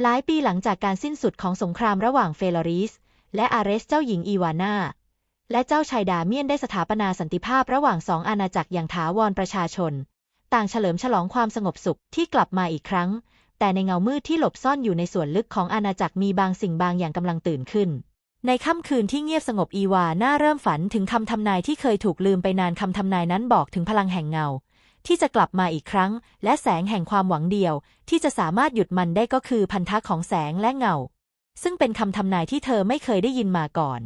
หลายปีหลังจากการสิ้นสุดของสงครามระหว่างเฟลอริส และอาเรสเจ้าหญิงอีวาน่าและเจ้าชายดาเมียนได้สถาปนาสันติภาพระหว่างสองอาณาจักรอย่างถาวรประชาชน ต่างเฉลิมฉลองความสงบสุขที่กลับมาอีกครั้ง แต่ในเงามืดที่หลบซ่อนอยู่ในส่วนลึกของอาณาจักรมีบางสิ่งบางอย่างกำลังตื่นขึ้น ในค่ำคืนที่เงียบสงบอีวาน่าเริ่มฝันถึงคำทำนายที่เคยถูกลืมไปนานคำทำนายนั้นบอกถึงพลังแห่งเงา ที่จะกลับมาอีกครั้ง และแสงแห่งความหวังเดียว ที่จะสามารถหยุดมันได้ก็คือพันธะของแสงและเงา ซึ่งเป็นคำทำนายที่เธอไม่เคยได้ยินมาก่อน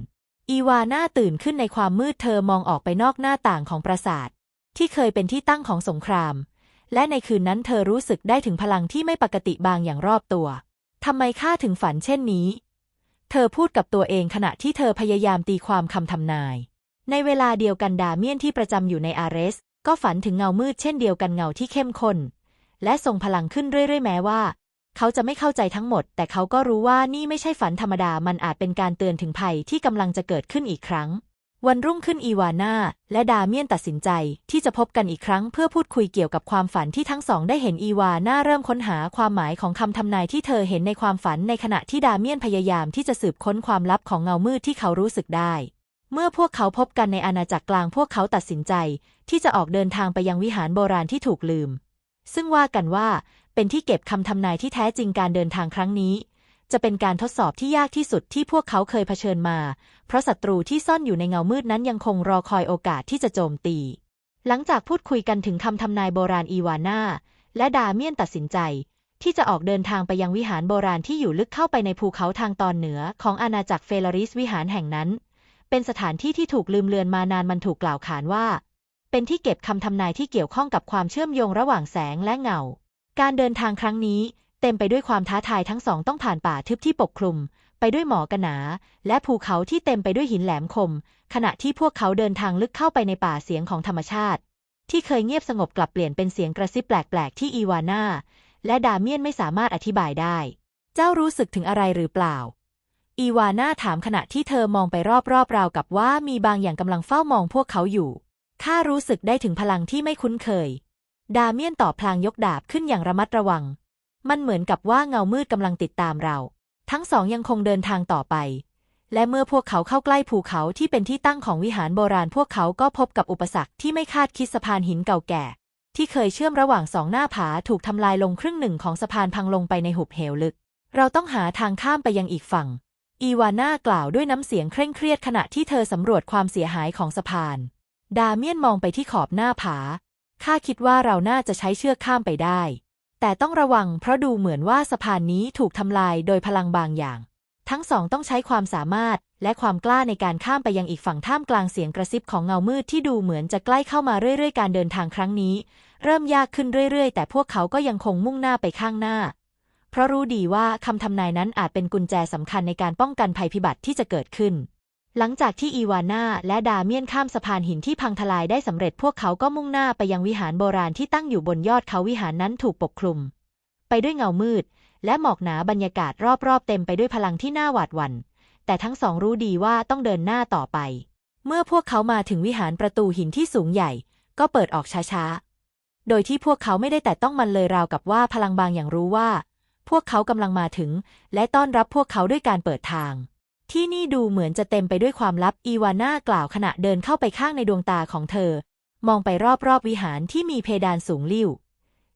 อีวาน่าตื่นขึ้นในความมืดเธอมองออกไปนอกหน้าต่างของปราสาท ที่เคยเป็นที่ตั้งของสงคราม และในคืนนั้นเธอรู้สึกได้ถึงพลังที่ไม่ปกติบางอย่างรอบตัวทำไมข้าถึงฝันเช่นนี้ เธอพูดกับตัวเองขณะที่เธอพยายามตีความคำทำนาย ในเวลาเดียวกันดาเมียนที่ประจำอยู่ในอาเรส ก็ฝันถึงเงามืดเช่นเดียวกันเงาที่เข้มข้นและทรงพลังขึ้นเรื่อย ๆ แม้ว่า เขาจะไม่เข้าใจทั้งหมด แต่เขาก็รู้ว่านี่ไม่ใช่ฝันธรรมดามันอาจเป็นการเตือนถึงภัยที่กำลังจะเกิดขึ้นอีกครั้ง วันรุ่งขึ้นอีวาน่าและดาเมียนตัดสินใจที่จะพบกันอีกครั้งเพื่อพูดคุยเกี่ยวกับความฝันที่ทั้งสองได้เห็นอีวาน่าเริ่มค้นหาความหมายของคำทำนายที่เธอเห็นในความฝันในขณะที่ดาเมียนพยายามที่จะสืบค้นความลับของเงามืดที่เขารู้สึกได้ เมื่อพวกเขาพบกันในอาณาจักรกลางพวกเขาตัดสินใจ ที่จะออกเดินทางไปยังวิหารโบราณที่ถูกลืม ซึ่งว่ากันว่า เป็นที่เก็บคำทำนายที่แท้จริงการเดินทางครั้งนี้ จะเป็นการทดสอบที่ยากที่สุดที่พวกเขาเคยเผชิญมา เพราะศัตรูที่ซ่อนอยู่ในเงามืดนั้นยังคงรอคอยโอกาสที่จะโจมตี หลังจากพูดคุยกันถึงคำทำนายโบราณอีวาน่าและดาเมียนตัดสินใจ ที่จะออกเดินทางไปยังวิหารโบราณที่อยู่ลึกเข้าไปในภูเขาทางตอนเหนือของอาณาจักรเฟลอริสวิหารแห่งนั้น เป็นสถานที่ที่ถูกลืมเลือนมานานมันถูกกล่าวขานว่า เป็นที่เก็บคำทำนายที่เกี่ยวข้องกับความเชื่อมโยงระหว่างแสงและเงา การเดินทางครั้งนี้ เต็มไปด้วยความท้าทายทั้งสองต้องผ่านป่าทึบที่ปกคลุม ไปด้วยหมอกหนา และภูเขาที่เต็มไปด้วยหินแหลมคม ขณะที่พวกเขาเดินทางลึกเข้าไปในป่าเสียงของธรรมชาติ ที่เคยเงียบสงบกลับเปลี่ยนเป็นเสียงกระซิบแปลกๆที่อีวาน่าและดาเมียนไม่สามารถอธิบายได้ เจ้ารู้สึกถึงอะไรหรือเปล่า อีวาน่าถามขณะที่เธอมองไปรอบๆราวกับว่ามีบางอย่างกำลังเฝ้ามองพวกเขาอยู่ ข้ารู้สึกได้ถึงพลังที่ไม่คุ้นเคย ดาเมียนตอบพลางยกดาบขึ้นอย่างระมัดระวัง มันเหมือนกับว่าเงามืดกำลังติดตามเรา ทั้งสองยังคงเดินทางต่อไป และเมื่อพวกเขาเข้าใกล้ภูเขาที่เป็นที่ตั้งของวิหารโบราณพวกเขาก็พบกับอุปสรรคที่ไม่คาดคิดสะพานหินเก่าแก่ ที่เคยเชื่อมระหว่างสองหน้าผาถูกทำลายลงครึ่งหนึ่งของสะพานพังลงไปในหุบเหวลึก เราต้องหาทางข้ามไปยังอีกฝั่ง อีวาน่ากล่าวด้วยน้ำเสียงเคร่งเครียดขณะที่เธอสำรวจความเสียหายของสะพาน ดาเมียนมองไปที่ขอบหน้าผา ข้าคิดว่าเราน่าจะใช้เชือกข้ามไปได้ แต่ต้องระวังเพราะดูเหมือนว่าสะพานนี้ถูกทำลายโดยพลังบางอย่าง ทั้งสองต้องใช้ความสามารถและความกล้าในการข้ามไปยังอีกฝั่งท่ามกลางเสียงกระซิบของเงามืดที่ดูเหมือนจะใกล้เข้ามาเรื่อยๆ การเดินทางครั้งนี้ เริ่มยากขึ้นเรื่อยๆ แต่พวกเขาก็ยังคงมุ่งหน้าไปข้างหน้า เพราะรู้ดีว่าคำทำนายนั้นอาจเป็นกุญแจสำคัญในการป้องกันภัยพิบัติที่จะเกิดขึ้น หลังจากที่อีวาน่าและดาเมียนข้ามสะพานหินที่พังทลายได้สำเร็จพวกเขาก็มุ่งหน้าไปยังวิหารโบราณที่ตั้งอยู่บนยอดเขาวิหารนั้นถูกปกคลุม ไปด้วยเงามืด และหมอกหนาบรรยากาศรอบๆ เต็มไปด้วยพลังที่น่าหวาดหวัน่น แต่ทั้งสองรู้ดีว่าต้องเดินหน้าต่อไป เมื่อพวกเขามาถึงวิหารประตูหินที่สูงใหญ่ ก็เปิดออกช้าๆโดยที่พวกเขาไม่ได้แต่ต้องมันเลยราวกับว่าพลังบางอย่างรู้ว่า พวกเขากำลังมาถึง และต้อนรับพวกเขาด้วยการเปิดทาง ที่นี่ดูเหมือนจะเต็มไปด้วยความลับอีวาน่ากล่าวขณะเดินเข้าไปข้างในดวงตาของเธอ มองไปรอบๆวิหารที่มีเพดานสูงลิ่ว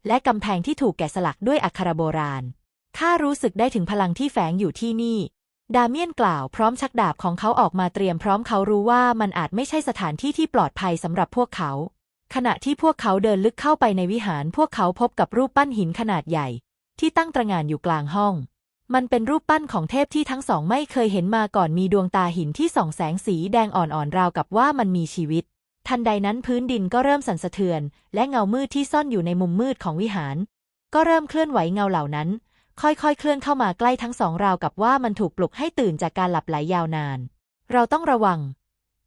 และกำแพงที่ถูกแกะสลักด้วยอักขระโบราณข้ารู้สึกได้ถึงพลังที่แฝงอยู่ที่นี่ ดาเมียนกล่าวพร้อมชักดาบของเขาออกมาเตรียมพร้อมเขารู้ว่ามันอาจไม่ใช่สถานที่ที่ปลอดภัยสำหรับพวกเขา ขณะที่พวกเขาเดินลึกเข้าไปในวิหารพวกเขาพบกับรูปปั้นหินขนาดใหญ่ ที่ตั้งตระหง่านอยู่กลางห้อง มันเป็นรูปปั้นของเทพที่ทั้งสองไม่เคยเห็นมาก่อนมีดวงตาหินที่ส่องแสงสีแดงอ่อนๆราวกับว่ามันมีชีวิต ทันใดนั้นพื้นดินก็เริ่มสั่นสะเทือน และเงามืดที่ซ่อนอยู่ในมุมมืดของวิหาร ก็เริ่มเคลื่อนไหวเงาเหล่านั้น ค่อยๆ เคลื่อนเข้ามาใกล้ทั้งสองราวกับว่ามันถูกปลุกให้ตื่นจากการหลับไหลยาวนาน เราต้องระวัง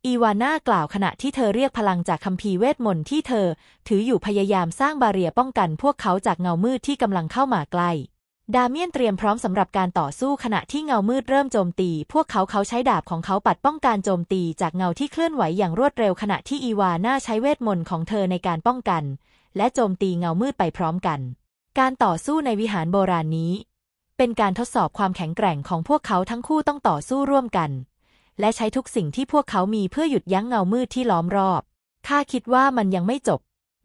อีวาน่ากล่าวขณะที่เธอเรียกพลังจากคัมภีร์เวทมนต์ที่เธอ ถืออยู่พยายามสร้างบาเรียป้องกันพวกเขาจากเงามืดที่กำลังเข้ามาใกล้ ดาเมียนเตรียมพร้อมสำหรับการต่อสู้ขณะที่เงามืดเริ่มโจมตี พวกเขาเขาใช้ดาบของเขาปัดป้องกันโจมตีจากเงาที่เคลื่อนไหวอย่างรวดเร็วขณะที่อีวาน่าใช้เวทมนต์ของเธอในการป้องกัน และโจมตีเงามืดไปพร้อมกัน การต่อสู้ในวิหารโบราณนี้ เป็นการทดสอบความแข็งแกร่งของพวกเขาทั้งคู่ต้องต่อสู้ร่วมกัน และใช้ทุกสิ่งที่พวกเขามีเพื่อหยุดยั้งเงามืดที่ล้อมรอบ ข้าคิดว่ามันยังไม่จบ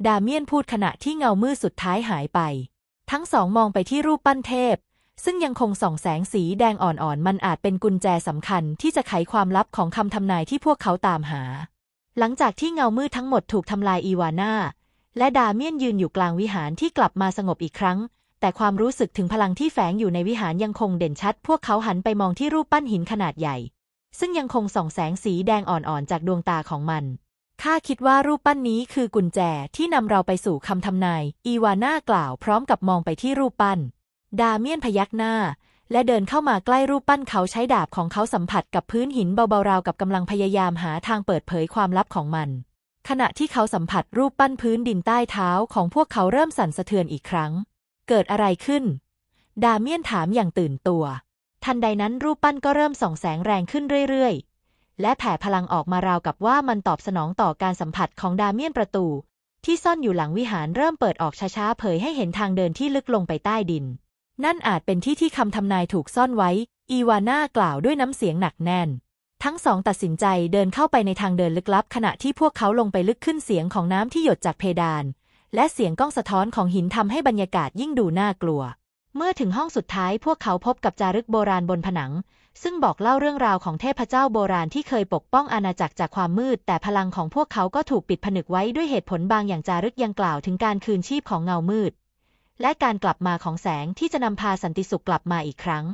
ดาเมียนพูดขณะที่เงามืดสุดท้ายหายไป ทั้งสองมองไปที่รูปปั้นเทพ ซึ่งยังคงส่องแสงสีแดงอ่อนๆ มันอาจเป็นกุญแจสำคัญที่จะไขความลับของคำทำนายที่พวกเขาตามหา หลังจากที่เงามืดทั้งหมดถูกทำลายอีวาน่า และดาเมียนยืนอยู่กลางวิหารที่กลับมาสงบอีกครั้งแต่ความรู้สึกถึงพลังที่แฝงอยู่ในวิหารยังคงเด่นชัด พวกเขาหันไปมองที่รูปปั้นหินขนาดใหญ่ ซึ่งยังคงส่องแสงสีแดงอ่อนๆจากดวงตาของมัน ข้าคิดว่ารูปปั้นนี้คือกุญแจที่นำเราไปสู่คำทำนาย อีวาน่ากล่าวพร้อมกับมองไปที่รูปปั้น ดาเมียนพยักหน้า และเดินเข้ามาใกล้รูปปั้นเขาใช้ดาบของเขาสัมผัสกับพื้นหินเบาๆราวกับกำลังพยายามหาทางเปิดเผยความลับของมัน ขณะที่เขาสัมผัสรูปปั้นพื้นดินใต้เท้าของพวกเขาเริ่มสั่นสะเทือนอีกครั้ง เกิดอะไรขึ้น ดาเมียนถามอย่างตื่นตัว ทันใดนั้นรูปปั้นก็เริ่มส่องแสงแรงขึ้นเรื่อยๆ และแผ่พลังออกมาราวกับว่ามันตอบสนองต่อการสัมผัสของดาเมียนประตู ที่ซ่อนอยู่หลังวิหารเริ่มเปิดออกช้าๆ เผยให้เห็นทางเดินที่ลึกลงไปใต้ดิน นั่นอาจเป็นที่ที่คำทำนายถูกซ่อนไว้ อีวาน่ากล่าวด้วยน้ำเสียงหนักแน่น ทั้งสองตัดสินใจเดินเข้าไปในทางเดินลึกลับ ขณะที่พวกเขาลงไปลึกขึ้นเสียงของน้ำที่หยดจากเพดาน และเสียงก้องสะท้อนของหินทำให้บรรยากาศยิ่งดูน่ากลัว เมื่อถึงห้องสุดท้ายพวกเขาพบกับจารึกโบราณบนผนัง ซึ่งบอกเล่าเรื่องราวของเทพเจ้าโบราณที่เคยปกป้องอาณาจักรจากความมืด แต่พลังของพวกเขาก็ถูกปิดผนึกไว้ด้วยเหตุผลบางอย่างจารึกยังกล่าวถึงการคืนชีพของเงามืด และการกลับมาของแสงที่จะนำพาสันติสุขกลับมาอีกครั้ง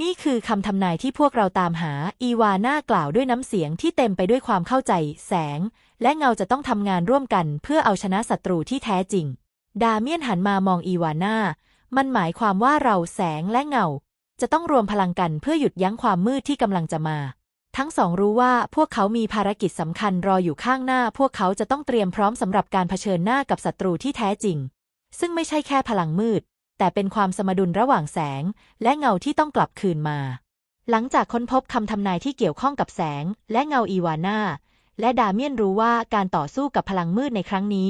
นี่คือคำทำนายที่พวกเราตามหา อีวาน่ากล่าวด้วยน้ำเสียงที่เต็มไปด้วยความเข้าใจ แสง และเงาจะต้องทำงานร่วมกัน เพื่อเอาชนะศัตรูที่แท้จริง ดาเมียนหันมามองอีวาน่า มันหมายความว่าเราแสงและเงา จะต้องรวมพลังกันเพื่อหยุดยั้งความมืดที่กำลังจะมา ทั้งสองรู้ว่าพวกเขามีภารกิจสำคัญรออยู่ข้างหน้า พวกเขาจะต้องเตรียมพร้อมสำหรับการเผชิญหน้ากับศัตรูที่แท้จริง ซึ่งไม่ใช่แค่พลังมืด แต่เป็นความสมดุลระหว่างแสง และเงาที่ต้องกลับคืนมา หลังจากค้นพบคำทำนายที่เกี่ยวข้องกับแสง และเงาอีวาน่าและดาเมียนรู้ว่าการต่อสู้กับพลังมืดในครั้งนี้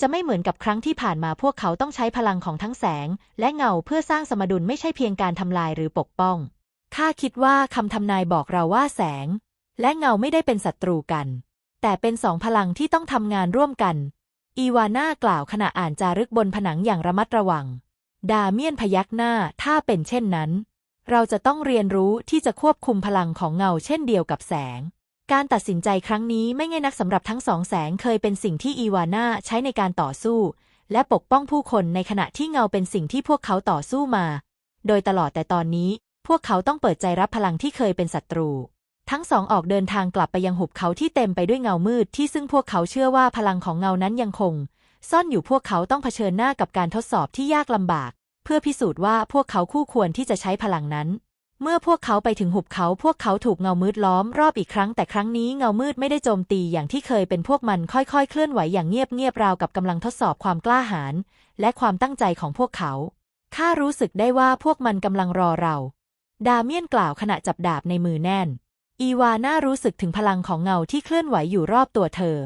จะไม่เหมือนกับครั้งที่ผ่านมาพวกเขาต้องใช้พลังของทั้งแสง และเงาเพื่อสร้างสมดุลไม่ใช่เพียงการทำลายหรือปกป้อง ข้าคิดว่าคำทำนายบอกเราว่าแสง และเงาไม่ได้เป็นศัตรูกัน แต่เป็นสองพลังที่ต้องทำงานร่วมกัน อีวาน่ากล่าวขณะอ่านจารึกบนผนังอย่างระมัดระวัง ดาเมียนพยักหน้าถ้าเป็นเช่นนั้น เราจะต้องเรียนรู้ที่จะควบคุมพลังของเงาเช่นเดียวกับแสง การตัดสินใจครั้งนี้ไม่ง่ายนักสำหรับทั้งสองแสงเคยเป็นสิ่งที่อีวาน่าใช้ในการต่อสู้ และปกป้องผู้คนในขณะที่เงาเป็นสิ่งที่พวกเขาต่อสู้มา โดยตลอดแต่ตอนนี้ พวกเขาต้องเปิดใจรับพลังที่เคยเป็นศัตรู ทั้งสองออกเดินทางกลับไปยังหุบเขาที่เต็มไปด้วยเงามืดที่ซึ่งพวกเขาเชื่อว่าพลังของเงานั้นยังคง ซ่อนอยู่พวกเขาต้องเผชิญหน้ากับการทดสอบที่ยากลำบาก เพื่อพิสูจน์ว่าพวกเขาคู่ควรที่จะใช้พลังนั้น เมื่อพวกเขาไปถึงหุบเขาพวกเขาถูกเงามืดล้อมรอบอีกครั้งแต่ครั้งนี้เงามืดไม่ได้โจมตีอย่างที่เคยเป็นพวกมันค่อยๆ เคลื่อนไหวอย่างเงียบๆราวกับกำลังทดสอบความกล้าหาญและความตั้งใจของพวกเขา ข้ารู้สึกได้ว่าพวกมันกำลังรอเรา ดาเมียนกล่าวขณะจับดาบในมือแน่น อีวาน่ารู้สึกถึงพลังของเงาที่เคลื่อนไหวอยู่รอบตัวเธอ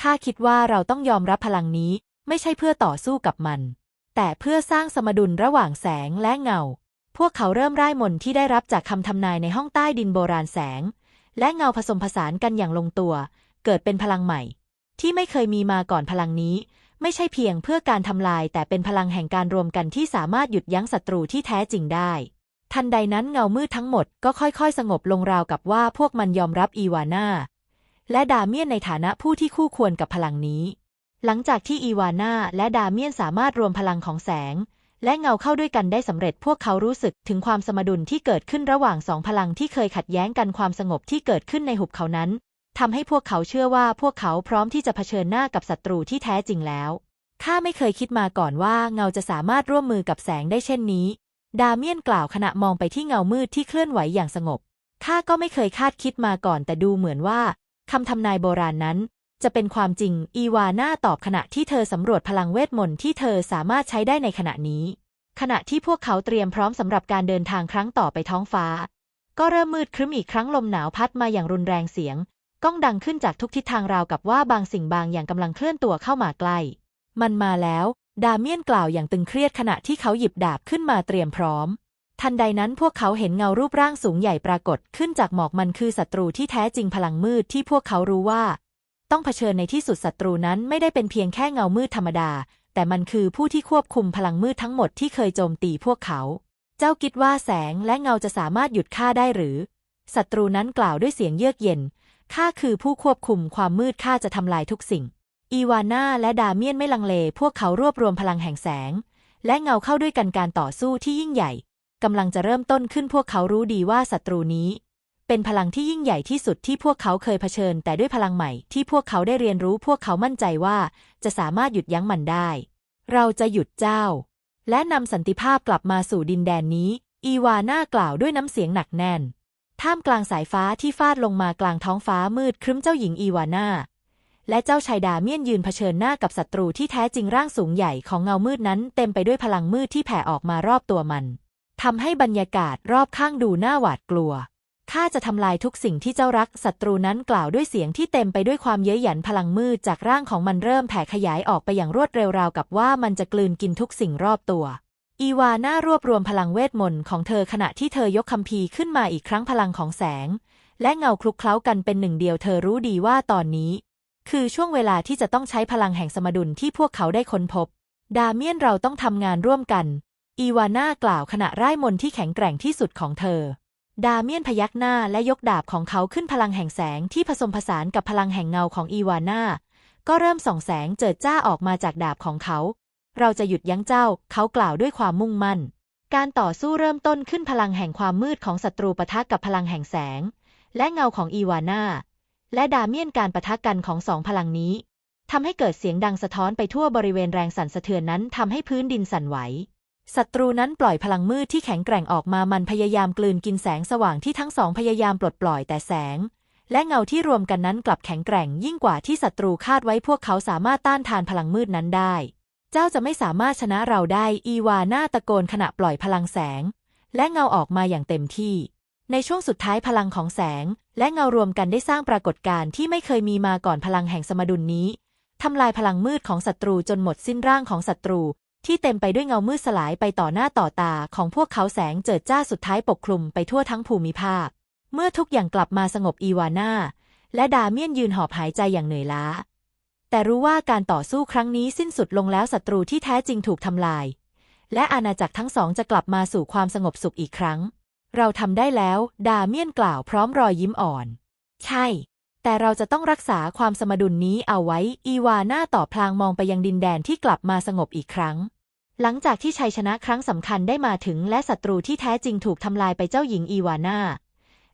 ข้าคิดว่าเราต้องยอมรับพลังนี้ ไม่ใช่เพื่อต่อสู้กับมัน แต่เพื่อสร้างสมดุลระหว่างแสงและเงา พวกเขาเริ่มร่ายมนที่ได้รับจากคำทำนายในห้องใต้ดินโบราณแสง และเงาผสมผสานกันอย่างลงตัว เกิดเป็นพลังใหม่ ที่ไม่เคยมีมาก่อนพลังนี้ ไม่ใช่เพียงเพื่อการทำลาย แต่เป็นพลังแห่งการรวมกันที่สามารถหยุดยั้งศัตรูที่แท้จริงได้ ทันใดนั้นเงามืดทั้งหมดก็ค่อยๆ สงบลงราวกับว่าพวกมันยอมรับอีวาน่าและดาเมียนในฐานะผู้ที่คู่ควรกับพลังนี้ หลังจากที่อีวาน่าและดาเมียนสามารถรวมพลังของแสง และเงาเข้าด้วยกันได้สำเร็จพวกเขารู้สึกถึงความสมดุลที่เกิดขึ้นระหว่างสองพลังที่เคยขัดแย้งกันความสงบที่เกิดขึ้นในหุบเขานั้นทำให้พวกเขาเชื่อว่าพวกเขาพร้อมที่จะเผชิญหน้ากับศัตรูที่แท้จริงแล้วข้าไม่เคยคิดมาก่อนว่าเงาจะสามารถร่วมมือกับแสงได้เช่นนี้ ดาเมียนกล่าวขณะมองไปที่เงามืดที่เคลื่อนไหวอย่างสงบข้าก็ไม่เคยคาดคิดมาก่อนแต่ดูเหมือนว่าคำทำนายโบราณนั้น จะเป็นความจริง อีวาน่าตอบขณะที่เธอสำรวจพลังเวทมนต์ที่เธอสามารถใช้ได้ในขณะนี้ ขณะที่พวกเขาเตรียมพร้อมสำหรับการเดินทางครั้งต่อไปท้องฟ้า ก็เริ่มมืดครึ้มอีกครั้งลมหนาวพัดมาอย่างรุนแรงเสียง ก้องดังขึ้นจากทุกทิศทางราวกับว่าบางสิ่งบางอย่างกำลังเคลื่อนตัวเข้ามาใกล้ มันมาแล้ว ดาเมียนกล่าวอย่างตึงเครียดขณะที่เขาหยิบดาบขึ้นมาเตรียมพร้อมทันใดนั้นพวกเขาเห็นเงารูปร่างสูงใหญ่ปรากฏขึ้นจากหมอกมันคือศัตรูที่แท้จริงพลังมืดที่พวกเขารู้ว่า ต้องเผชิญในที่สุดศัตรูนั้นไม่ได้เป็นเพียงแค่เงามืดธรรมดา แต่มันคือผู้ที่ควบคุมพลังมืดทั้งหมดที่เคยโจมตีพวกเขา เจ้าคิดว่าแสงและเงาจะสามารถหยุดข้าได้หรือ ศัตรูนั้นกล่าวด้วยเสียงเยือกเย็น ข้าคือผู้ควบคุมความมืดข้าจะทำลายทุกสิ่ง อีวาน่าและดาเมียนไม่ลังเล พวกเขารวบรวมพลังแห่งแสง และเงาเข้าด้วยกันการต่อสู้ที่ยิ่งใหญ่กำลังจะเริ่มต้นขึ้นพวกเขารู้ดีว่าศัตรูนี้ เป็นพลังที่ยิ่งใหญ่ที่สุดที่พวกเขาเคยเผชิญ แต่ด้วยพลังใหม่ที่พวกเขาได้เรียนรู้พวกเขามั่นใจว่าจะสามารถหยุดยั้งมันได้ เราจะหยุดเจ้า และนำสันติภาพกลับมาสู่ดินแดนนี้ อีวาน่ากล่าวด้วยน้ำเสียงหนักแน่น ท่ามกลางสายฟ้าที่ฟาดลงมากลางท้องฟ้ามืดครึ้มเจ้าหญิงอีวาน่าและเจ้าชายดาเมียนยืนเผชิญหน้ากับศัตรูที่แท้จริงร่างสูงใหญ่ของเงามืดนั้น เต็มไปด้วยพลังมืดที่แผ่ออกมารอบตัวมันทำให้บรรยากาศรอบข้างดูน่าหวาดกลัว ข้าจะทำลายทุกสิ่งที่เจ้ารักศัตรูนั้นกล่าวด้วยเสียงที่เต็มไปด้วยความเย้ยหยันพลังมืดจากร่างของมันเริ่มแผ่ขยายออกไปอย่างรวดเร็วราวกับว่ามันจะกลืนกินทุกสิ่งรอบตัว อีวาน่ารวบรวมพลังเวทมนต์ของเธอขณะที่เธอยกคัมภีร์ขึ้นมาอีกครั้งพลังของแสง และเงาคลุกเคล้ากันเป็นหนึ่งเดียวเธอรู้ดีว่าตอนนี้ คือช่วงเวลาที่จะต้องใช้พลังแห่งสมดุลที่พวกเขาได้ค้นพบ ดาเมียนเราต้องทำงานร่วมกัน อีวาน่ากล่าวขณะร่ายมนต์ที่แข็งแกร่งที่สุดของเธอ ดาเมียนพยักหน้าและยกดาบของเขาขึ้นพลังแห่งแสงที่ผสมผสานกับพลังแห่งเงาของอีวาน่า ก็เริ่มส่องแสงเจิดจ้าออกมาจากดาบของเขา เราจะหยุดยั้งเจ้า เขากล่าวด้วยความมุ่งมั่น การต่อสู้เริ่มต้นขึ้นพลังแห่งความมืดของศัตรูปะทะกับพลังแห่งแสง และเงาของอีวาน่า และดาเมียนการปะทะกันของสองพลังนี้ทำให้เกิดเสียงดังสะท้อนไปทั่วบริเวณแรงสั่นสะเทือนนั้นทำให้พื้นดินสั่นไหว ศัตรูนั้นปล่อยพลังมืดที่แข็งแกร่งออกมามันพยายามกลืนกินแสงสว่างที่ทั้งสองพยายามปลดปล่อยแต่แสง และเงาที่รวมกันนั้นกลับแข็งแกร่งยิ่งกว่าที่ศัตรูคาดไว้พวกเขาสามารถต้านทานพลังมืดนั้นได้ เจ้าจะไม่สามารถชนะเราได้ อีวาน่าตะโกนขณะปล่อยพลังแสง และเงาออกมาอย่างเต็มที่ ในช่วงสุดท้ายพลังของแสง และเงารวมกันได้สร้างปรากฏการณ์ที่ไม่เคยมีมาก่อนพลังแห่งสมดุลนี้ทำลายพลังมืดของศัตรูจนหมดสิ้นร่างของศัตรู ที่เต็มไปด้วยเงามืดสลายไปต่อหน้าต่อตาของพวกเขาแสงเจิดจ้าสุดท้ายปกคลุมไปทั่วทั้งภูมิภาค เมื่อทุกอย่างกลับมาสงบอีวาน่าและดาเมียนยืนหอบหายใจอย่างเหนื่อยล้า แต่รู้ว่าการต่อสู้ครั้งนี้สิ้นสุดลงแล้วศัตรูที่แท้จริงถูกทำลาย และอาณาจักรทั้งสองจะกลับมาสู่ความสงบสุขอีกครั้ง เราทำได้แล้ว ดาเมียนกล่าวพร้อมรอยยิ้มอ่อน ใช่ แต่เราจะต้องรักษาความสมดุลนี้เอาไว้ อีวาน่าตอบพลางมองไปยังดินแดนที่กลับมาสงบอีกครั้ง หลังจากที่ชัยชนะครั้งสำคัญได้มาถึงและศัตรูที่แท้จริงถูกทำลายไปเจ้าหญิงอีวาน่า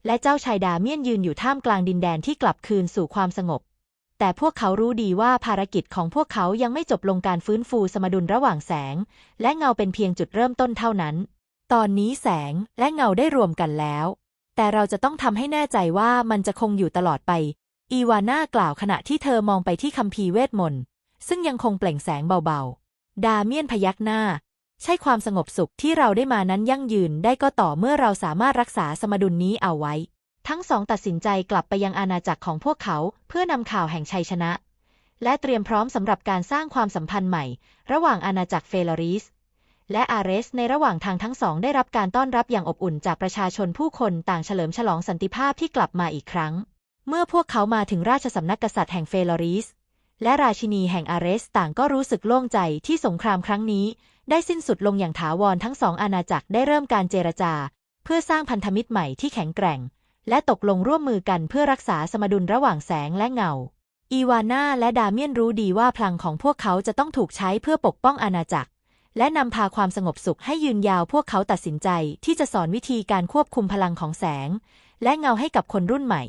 และเจ้าชายดาเมียนยืนอยู่ท่ามกลางดินแดนที่กลับคืนสู่ความสงบ แต่พวกเขารู้ดีว่าภารกิจของพวกเขายังไม่จบลงการฟื้นฟูสมดุลระหว่างแสง และเงาเป็นเพียงจุดเริ่มต้นเท่านั้น ตอนนี้แสงและเงาได้รวมกันแล้ว แต่เราจะต้องทำให้แน่ใจว่ามันจะคงอยู่ตลอดไป อีวาน่ากล่าวขณะที่เธอมองไปที่คัมภีร์เวทมนต์ซึ่งยังคงเปล่งแสงเบาๆ ดาเมียนพยักหน้า ใช่ความสงบสุขที่เราได้มานั้นยั่งยืนได้ก็ต่อเมื่อเราสามารถรักษาสมดุลนี้เอาไว้ ทั้งสองตัดสินใจกลับไปยังอาณาจักรของพวกเขาเพื่อนำข่าวแห่งชัยชนะ และเตรียมพร้อมสำหรับการสร้างความสัมพันธ์ใหม่ ระหว่างอาณาจักรเฟลอริส และอาเรสในระหว่างทางทั้งสองได้รับการต้อนรับอย่างอบอุ่นจากประชาชนผู้คนต่างเฉลิมฉลองสันติภาพที่กลับมาอีกครั้ง เมื่อพวกเขามาถึงราชสำนักกษัตริย์แห่งเฟลอริส และราชินีแห่งอาเรสต่างก็รู้สึกโล่งใจที่สงครามครั้งนี้ ได้สิ้นสุดลงอย่างถาวรทั้งสองอาณาจักรได้เริ่มการเจรจา เพื่อสร้างพันธมิตรใหม่ที่แข็งแกร่ง และตกลงร่วมมือกันเพื่อรักษาสมดุลระหว่างแสงและเงา อีวาน่าและดาเมียนรู้ดีว่าพลังของพวกเขาจะต้องถูกใช้เพื่อปกป้องอาณาจักร และนำพาความสงบสุขให้ยืนยาวพวกเขาตัดสินใจที่จะสอนวิธีการควบคุมพลังของแสง และเงาให้กับคนรุ่นใหม่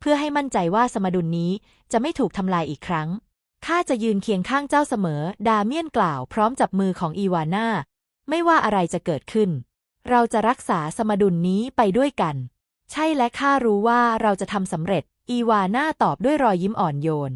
เพื่อให้มั่นใจว่าสมดุลนี้จะไม่ถูกทำลายอีกครั้งข้าจะยืนเคียงข้างเจ้าเสมอ ดาเมียนกล่าวพร้อมจับมือของอีวาน่า ไม่ว่าอะไรจะเกิดขึ้น เราจะรักษาสมดุลนี้ไปด้วยกัน ใช่และข้ารู้ว่าเราจะทำสำเร็จ อีวาน่าตอบด้วยรอยยิ้มอ่อนโยน